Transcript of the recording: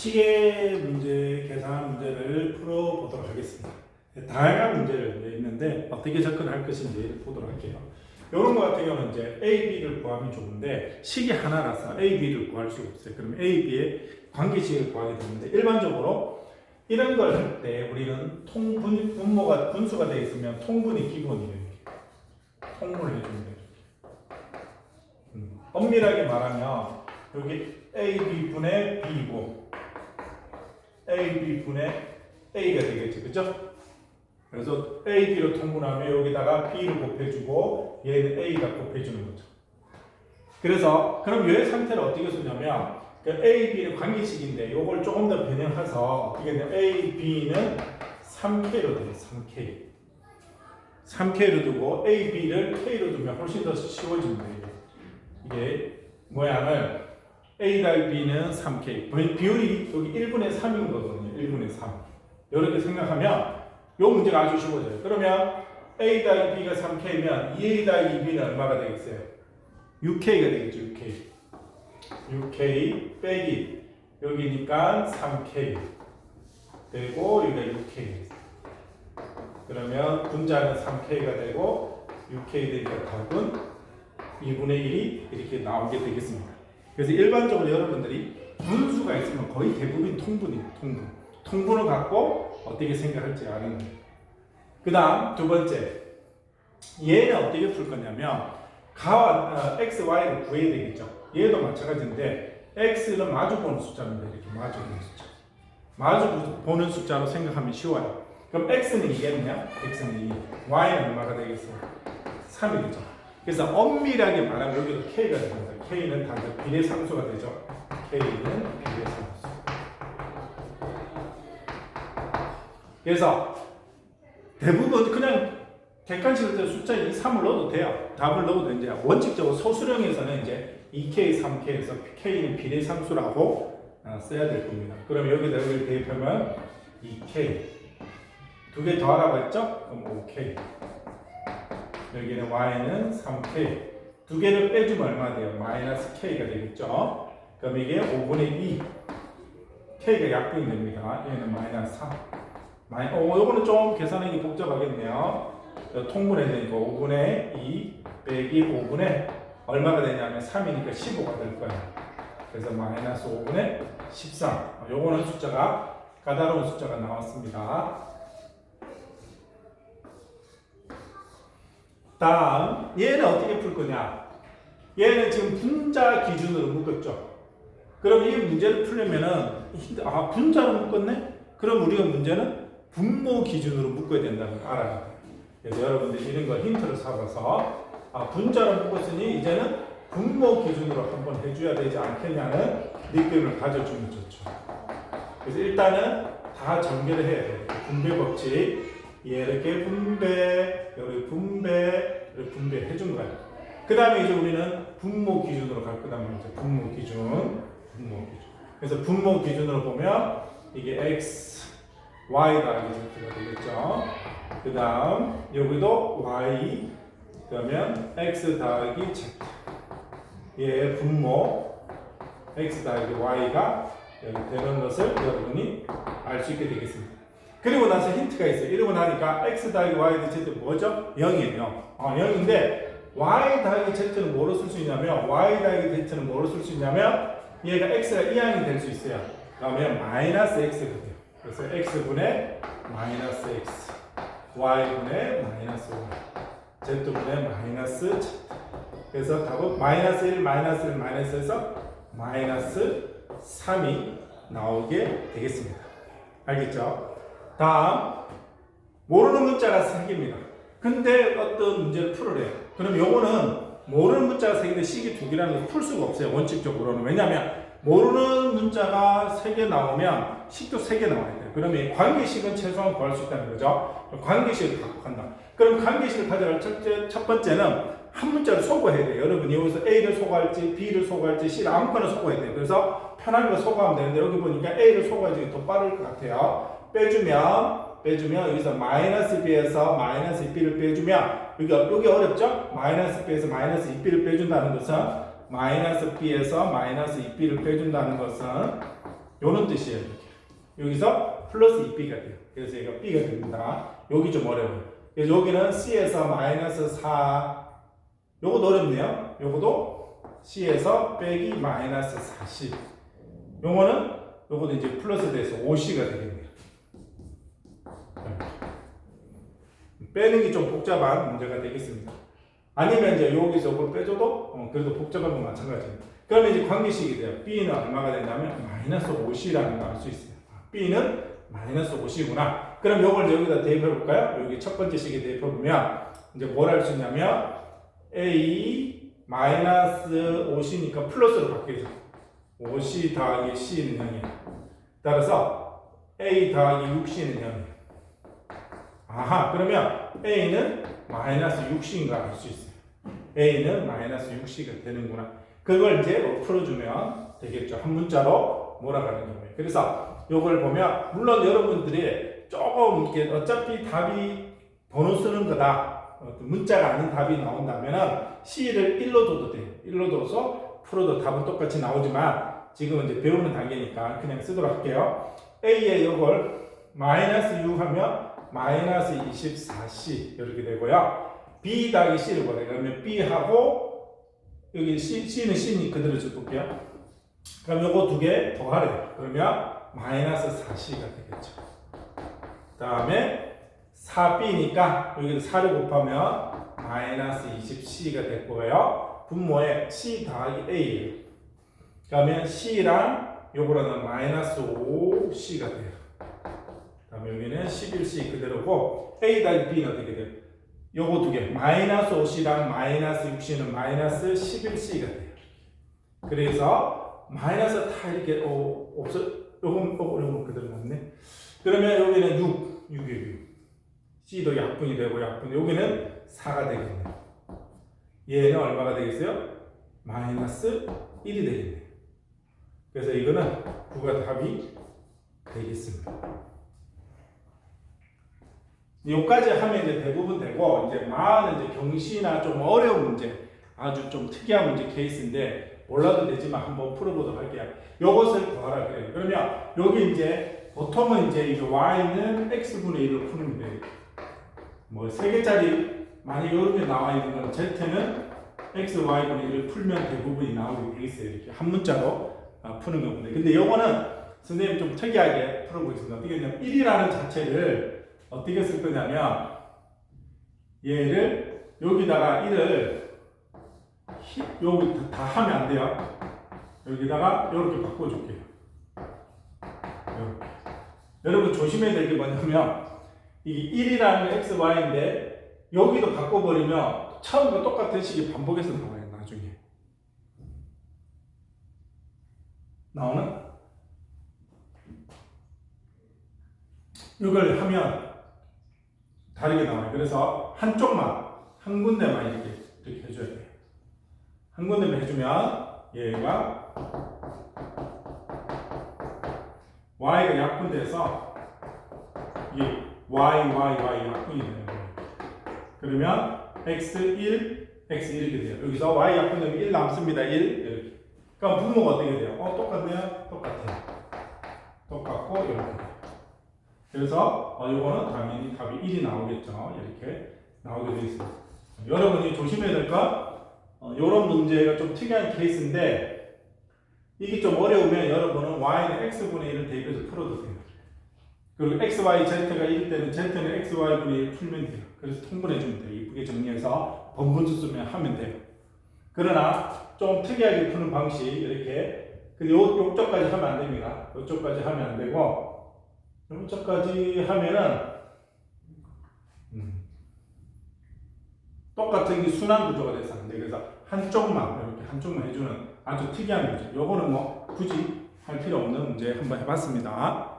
시계 문제, 계산 문제를 풀어보도록 하겠습니다. 다양한 문제를 있는데 어떻게 접근할 것인지 보도록 할게요. 이런 거 같은 경우는 이제 A, B를 구하면 좋은데 식이 하나라서 A, B를 구할 수가 없어요. 그럼 A, B의 관계식을 구하게 되는데 일반적으로 이런 걸 할 때 우리는 통분 분모가 분수가 되어 있으면 통분이 기본이에요. 통분을 해주면 돼요. 음, 엄밀하게 말하면 여기 A, B 분의 B고 A, B 분의 A가 되겠죠, 그죠? 그래서 A, B로 통분하면 여기다가 B를 곱해주고 얘는 A가 곱해주는 거죠. 그래서 그럼 얘 상태를 어떻게 쓰냐면 그 A, B는 관계식인데 이걸 조금 더 변형해서 어떻게 되냐면 A, B는 3K로 돼요. 3K. 3K로 두고 A, B를 K로 두면 훨씬 더 쉬워집니다. 이게 모양을 A 달 B는 3K. 비율이 여기 1분의 3인 거거든요. 1분의 3. 이렇게 생각하면 이 문제가 아주 쉬워져요. 그러면 A 달 B가 3K면 2A 달 2B는 얼마가 되겠어요? 6K가 되겠죠. 6K. 6K 빼기 여기니까 3K 되고 여기가 6K 그러면 분자는 3K가 되고 6K 되니까 답은 2분의 1이 이렇게 나오게 되겠습니다. 그래서 일반적으로 여러분들이 분수가 있으면 거의 대부분 통분이에요. 통분. 통분을 갖고 어떻게 생각할지 아는. 그 다음 두 번째 얘는 어떻게 풀 거냐면 가와 어, x, y를 구해야 되겠죠. 얘도 마찬가지인데 x는 마주 보는 숫자입니다. 이렇게 마주 보는 숫자. 마주 보는 숫자로 생각하면 쉬워요. 그럼 x는 2겠냐? x는 2. y는 얼마가 되겠어요? 3이 되죠. 그래서 엄밀하게 말하면 여기도 k가 됩니다. k는 단순 비례상수가 되죠. k는 비례상수. 그래서 대부분 그냥 객관식으로 때 숫자 2, 3을 넣어도 돼요. 답을 넣어도 이제 원칙적으로 소수령에서는 이제 2K, 3K에서 K는 비례상수라고 아, 써야 될 겁니다. 그럼 여기다 여기 대입하면 2K 두 개 더하라고 했죠? 그럼 5K 여기는 Y는 3K 두 개를 빼주면 얼마 돼요? 마이너스 K가 되겠죠? 그럼 이게 5분의 2 K가 약분이 됩니다. 얘는 마이너스 3 마이, 어, 요거는 좀 계산하기 복잡하겠네요. 통분해야 되니까 5분의 2 빼기 5분의 얼마가 되냐면 3이니까 15가 될 거예요. 그래서 마이너스 5분의 13. 요거는 숫자가 까다로운 숫자가 나왔습니다. 다음 얘는 어떻게 풀 거냐? 얘는 지금 분자 기준으로 묶었죠. 그럼 이 문제를 풀려면은 아 분자로 묶었네? 그럼 우리가 문제는 분모 기준으로 묶어야 된다는 걸 알아야 돼요. 그래서 여러분들 이런 걸 힌트를 삼아서 아, 분자로 묶었으니 이제는 분모 기준으로 한번 해줘야 되지 않겠냐는 느낌을 가져주면 좋죠. 그래서 일단은 다 전개를 해야 돼요. 분배 법칙 이렇게 분배, 여기 분배, 이렇게 분배 해 준 거예요. 그 다음에 이제 우리는 분모 기준으로 갈 거다 말이죠. 분모 기준, 분모 기준. 그래서 분모 기준으로 보면 이게 x, y 더하기 z가 되겠죠. 그 다음 여기도 y 그러면 x 더하기 z 얘 분모 x 더하기 y가 되는 것을 여러분이 알 수 있게 되겠습니다. 그리고 나서 힌트가 있어요. 이러고 나니까 x 더하기 y 더 z 뭐죠? 0이에요. 어, 0인데 y 더하기 z는 뭐로 쓸 수 있냐면 y 더하기 z는 뭐로 쓸 수 있냐면 얘가 x가 이항이 될 수 있어요. 그러면 마이너스 x가 돼요. 그래서 x분의 마이너스 x y분의 마이너스 y z분의 마이너스 z 그래서 답은 마이너스 1 마이너스 1 마이너스에서 마이너스 3이 나오게 되겠습니다. 알겠죠? 다음 모르는 문자가 3개입니다. 근데 어떤 문제를 풀으래요. 그럼 요거는 모르는 문자가 3개인데 식이 2개라는 걸 풀 수가 없어요. 원칙적으로는. 왜냐하면 모르는 문자가 3개 나오면 식도 3개 나와야 돼요. 그러면 관계식은 최소한 구할 수 있다는 거죠. 관계식을 갖고 간다. 그럼 관계식을 가져갈 첫째, 첫 번째는 한 문자를 소거해야 돼요. 여러분 여기서 A를 소거할지 B를 소거할지 C를 아무거나 소거해야 돼요. 그래서 거 소거하면 되는데 여기 보니까 A를 소거하지 더 빠를 것 같아요. 빼주면 빼주면 여기서 마이너스 B에서 마이너스 2B를 빼주면 여기 여기 어렵죠? 마이너스 B에서 마이너스 2B를 빼준다는 것은 마이너스 B에서 마이너스 2B를 빼준다는 것은 요런 뜻이에요. 여기서 플러스 2b가 돼요. 그래서 얘가 b가 됩니다. 여기 좀 어려워요. 그래서 여기는 c에서 마이너스 4 요것도 어렵네요. 요것도 c에서 빼기 마이너스 40 요거는 요것도 이제 플러스 돼서 5c가 되겠네요. 빼는 게 좀 복잡한 문제가 되겠습니다. 아니면 이제 여기서 그걸 빼줘도 어, 그래도 복잡한 건 마찬가지입니다. 그러면 이제 관계식이 돼요. B는 얼마가 된다면 마이너스 5C라는 걸 알 수 있어요. 아, B는 마이너스 5C구나. 그럼 이걸 여기다 대입해 볼까요? 여기 첫 번째 식에 대입해 보면 이제 뭘 할 수 있냐면 A 마이너스 5C니까 플러스로 바뀌죠. 5C 더하기 C는 0이에요. 따라서 A 더하기 6C는 0이에요. 아하, 그러면 A는 마이너스 6C인 걸알수 있어요. A는 마이너스 6C가 되는구나. 그걸 이제 풀어주면 되겠죠. 한 문자로 몰아가는 경우에. 그래서 이걸 보면, 물론 여러분들이 조금 이렇게 어차피 답이 번호 쓰는 거다. 문자가 아닌 답이 나온다면은 C를 1로 둬도 돼요. 1로 둬서 풀어도 답은 똑같이 나오지만 지금은 이제 배우는 단계니까 그냥 쓰도록 할게요. A에 이걸 마이너스 6 하면 마이너스 24C 이렇게 되고요. B 더하기 C를 보내. 그러면 B하고 여기 C, C는 C니 그대로 줄게요. 그럼 요거 두 개 더하래요. 그러면 마이너스 4C가 되겠죠. 그 다음에 4B니까 여기도 4를 곱하면 마이너스 20C가 될 거예요. 분모에 C 더하기 A예요. 그러면 C랑 요거랑은 마이너스 5C가 돼요. 여기는 11C 그대로고 A 더하기 B는 어떻게 돼요? 요거 두 개. 마이너스 5C랑 마이너스 6C는 마이너스 11C가 돼요. 그래서 마이너스 다 이렇게 어, 없어 요건 어, 요건 그대로 남네. 그러면 여기는 6, 6이에요. 6. C도 약분이 되고 약분. 여기는 4가 되겠네요. 얘는 얼마가 되겠어요? 마이너스 1이 되겠네요. 그래서 이거는 9가 답이 되겠습니다. 요까지 하면 이제 대부분 되고 이제 마는 이제 경시나 좀 어려운 문제, 아주 좀 특이한 문제 케이스인데 몰라도 되지만 한번 풀어보도록 할게요. 요것을 구하라 그래요. 그러면 여기 이제 보통은 이제 이 y는 x분의 1로 푸는 데 뭐세 개짜리 만약 이렇게 나와 있는 건 z는 x, y분의 1을 풀면 대부분이 나오게 돼 있어요. 이렇게 한 문자로 아, 푸는 겁니다. 근데 요거는 선생님 좀 특이하게 풀어보겠습니다. 어떻게 했냐면 1이라는 자체를 어떻게 쓸 거냐면 얘를 여기다가 1을 여기 다 하면 안 돼요. 여기다가 이렇게 바꿔줄게요. 이렇게. 여러분 조심해야 될 게 뭐냐면 이게 1이라는 x, y인데 여기도 바꿔버리면 처음과 똑같은 식이 반복해서 나와요. 나중에 나오나? 이걸 하면 다르게 나와요. 그래서 한쪽만 한 군데만 이렇게 이렇게 해줘야 돼요. 한 군데만 해주면 얘가 y가 약분돼서 이 y, y, y 약분이 되는 거예요. 그러면 x 1, x 이렇게 돼요. 여기서 y 약분되면 1 남습니다. 1 이렇게. 그럼 분모가 어떻게 돼요? 어 똑같네요. 똑같아요. 똑같고 이렇게 돼요. 그래서 어, 이거는 당연히 답이 1이 나오겠죠. 이렇게 나오게 되어 있습니다. 여러분이 조심해야 될 건, 어, 이런 문제가 좀 특이한 케이스인데, 이게 좀 어려우면 여러분은 y는 x분의 1을 대입해서 풀어도 돼요. 그리고 x, y, z가 1일 때는 z는 x, y분의 1 풀면 돼요. 그래서 통분해주면 돼요. 이쁘게 정리해서 번분수 쓰면 하면 돼요. 그러나 좀 특이하게 푸는 방식, 이렇게. 근데 요, 요쪽까지 하면 안 됩니다. 요쪽까지 하면 안 되고, 요쪽까지 하면은 음, 똑같은 게 순환 구조가 돼서 안 돼. 그래서 한쪽만 이렇게 한쪽만 해주는 아주 특이한 문제. 요거는 뭐 굳이 할 필요 없는 문제 한번 해봤습니다.